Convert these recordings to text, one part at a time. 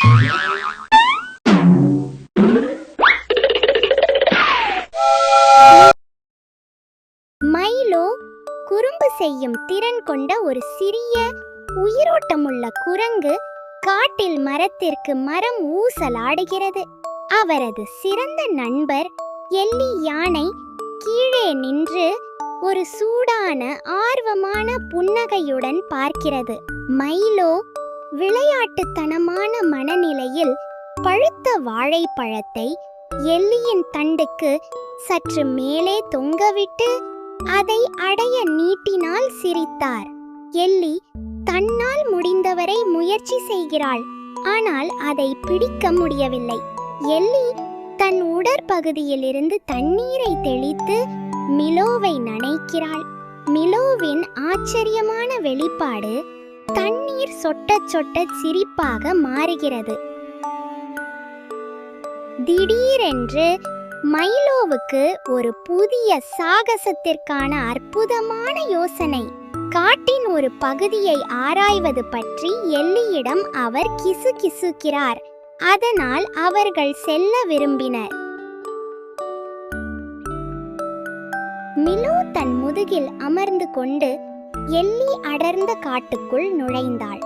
Milo குறும்பு செய்யும் திறன் கொண்ட ஒரு சிறிய உயிரோட்டமுள்ள குரங்கு காட்டில் மரத்திற்கு மரம் ஊசலாடுகிறது. அவரது சிறந்த நண்பர் எல்லி யானை கீழே நின்று ஒரு சூடான ஆர்வமான புன்னகையுடன் பார்க்கிறது. மைலோ விளையாட்டுத்தனமான மனநிலையில் பழுத்த வாழைப்பழத்தை எல்லியின் தண்டுக்கு சற்று மேலே தொங்கவிட்டு அதை அடைய நீட்டினால் சிரித்தார். எல்லி தன்னால் முடிந்தவரை முயற்சி செய்கிறாள். ஆனால் அதை பிடிக்க முடியவில்லை. எல்லி தன் உடற்பகுதியிலிருந்து தண்ணீரை தெளித்து மிலோவை நனைக்கிறாள். மிலோவின் ஆச்சரியமான வெளிப்பாடு தண்ணீர் சொட்ட சொட்ட சிரிப்பாக மாறுகிறது. திடீரென்று மைலோவுக்கு ஒரு புதிய சாகசத்திற்கான அற்புதமான யோசனை. காட்டின் ஒரு பகுதியை ஆராய்வது பற்றி எல்லியிடம் அவர் கிசுகிசுக்கிறார் அதனால் அவர்கள் செல்ல விரும்பினர். மிலோ தன் முதுகில் அமர்ந்து கொண்டு எல்லி அடர்ந்த காட்டுக்குள் நுழைந்தாள்.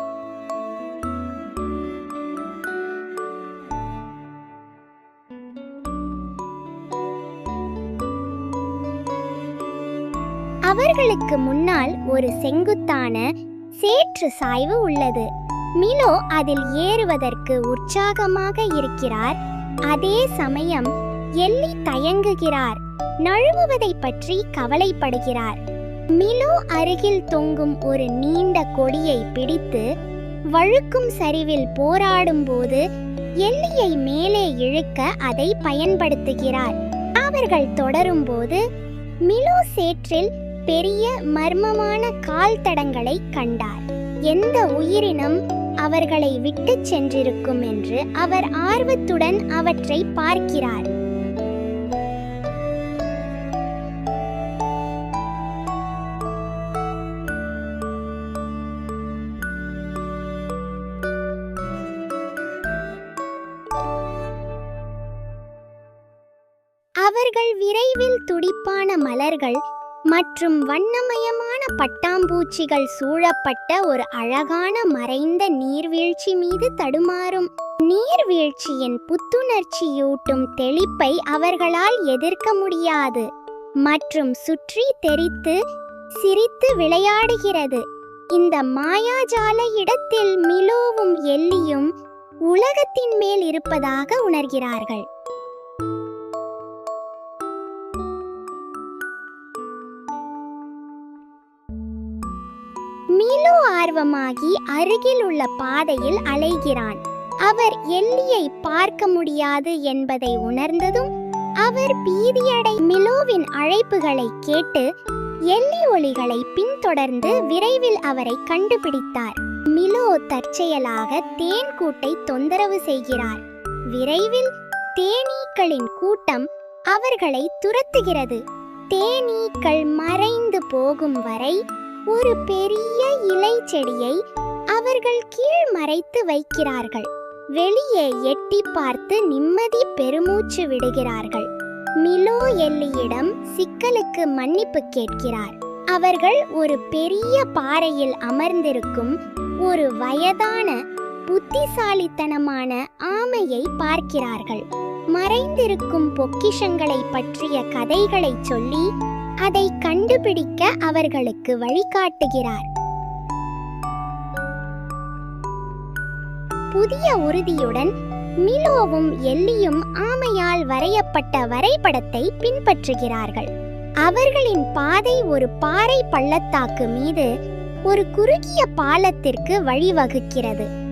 அவர்களுக்கு முன்னால் ஒரு செங்குத்தான சேற்று சாய்வு உள்ளது. மிலோ அதில் ஏறுவதற்கு உற்சாகமாக இருக்கிறார். அதே சமயம் எல்லி தயங்குகிறார். நழுவுவதை பற்றி கவலைப்படுகிறார். மிலோ அருகில் தொங்கும் ஒரு நீண்ட கொடியை பிடித்து வழுக்கும் சரிவில் போராடும் போது எல்லியை மேலே இழுக்க அதை பயன்படுத்துகிறார். அவர்கள் தொடரும்போது மிலோ சேற்றில் பெரிய மர்மமான கால் தடங்களை கண்டார். எந்த உயிரினம் அவர்களை விட்டுச் சென்றிருக்கும் என்று அவர் ஆர்வத்துடன் அவற்றை பார்க்கிறார். அவர்கள் விரைவில் துடிப்பான மலர்கள் மற்றும் வண்ணமயமான பட்டாம்பூச்சிகள் சூழப்பட்ட ஒரு அழகான மறைந்த நீர்வீழ்ச்சி மீது தடுமாறும். நீர்வீழ்ச்சியின் புத்துணர்ச்சியூட்டும் தெளிப்பை அவர்களால் எதிர்க்க முடியாது மற்றும் சுற்றி தெரித்து சிரித்து விளையாடுகிறது. இந்த மாயாஜால இடத்தில் மிலோவும் எல்லியும் உலகத்தின் மேல் இருப்பதாக உணர்கிறார்கள். ஆர்வமாகி அருகில் உள்ள பாதையில் அலைகிறான். அவர் எல்லியை பார்க்க முடியாது என்பதை உணர்ந்ததும் அவர் பீதியடை மிலோவின் அழைப்புகளை கேட்டு எல்லி ஒளிகளை பின்தொடர்ந்து விரைவில் அவரை கண்டுபிடித்தார். மிலோ தற்செயலாக தேன் கூட்டை தொந்தரவு செய்கிறார். விரைவில் தேனீக்களின் கூட்டம் அவர்களை துரத்துகிறது. தேனீக்கள் மறைந்து போகும் வரை ஒரு பெரிய இலை செடியை அவர்கள் கீழ் மறைத்து வைக்கிறார்கள். வெளியே எட்டி பார்த்து நிம்மதி பெருமூச்சு விடுகிறார்கள். மிலோ எல்லியிடம் சிக்கலுக்கு மன்னிப்பு கேட்கிறார். அவர்கள் ஒரு பெரிய பாறையில் அமர்ந்திருக்கும் ஒரு வயதான புத்திசாலித்தனமான ஆமையை பார்க்கிறார்கள். மறைந்திருக்கும் பொக்கிஷங்களை பற்றிய கதைகளை சொல்லி அதை கண்டுபிடிக்க அவர்களுக்கு வழிகாட்டுகிறார். புதிய உறுதியுடன் மிலோவும் எல்லியும் ஆமையால் வரையப்பட்ட வரைபடத்தை பின்பற்றுகிறார்கள். அவர்களின் பாதை ஒரு பாறை பள்ளத்தாக்கு மீது ஒரு குறுகிய பாலத்திற்கு வழிவகுக்கிறது.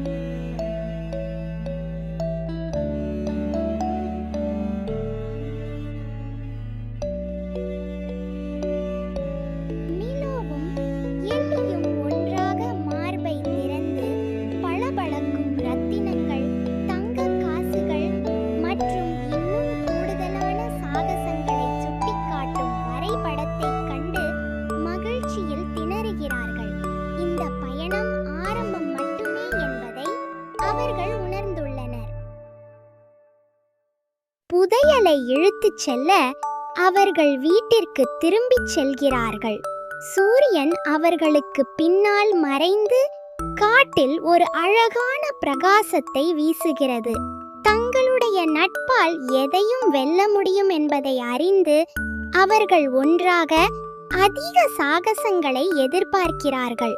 அவர்கள் உணர்ந்துள்ளனர். புதையலை இழுத்துச் செல்ல அவர்கள் வீட்டிற்கு திரும்பிச் செல்கிறார்கள். சூரியன் அவர்களுக்கு பின்னால் மறைந்து காட்டில் ஒரு அழகான பிரகாசத்தை வீசுகிறது. தங்களுடைய நட்பால் எதையும் வெல்ல முடியும் என்பதை அறிந்து அவர்கள் ஒன்றாக அதிக சாகசங்களை எதிர்பார்க்கிறார்கள்.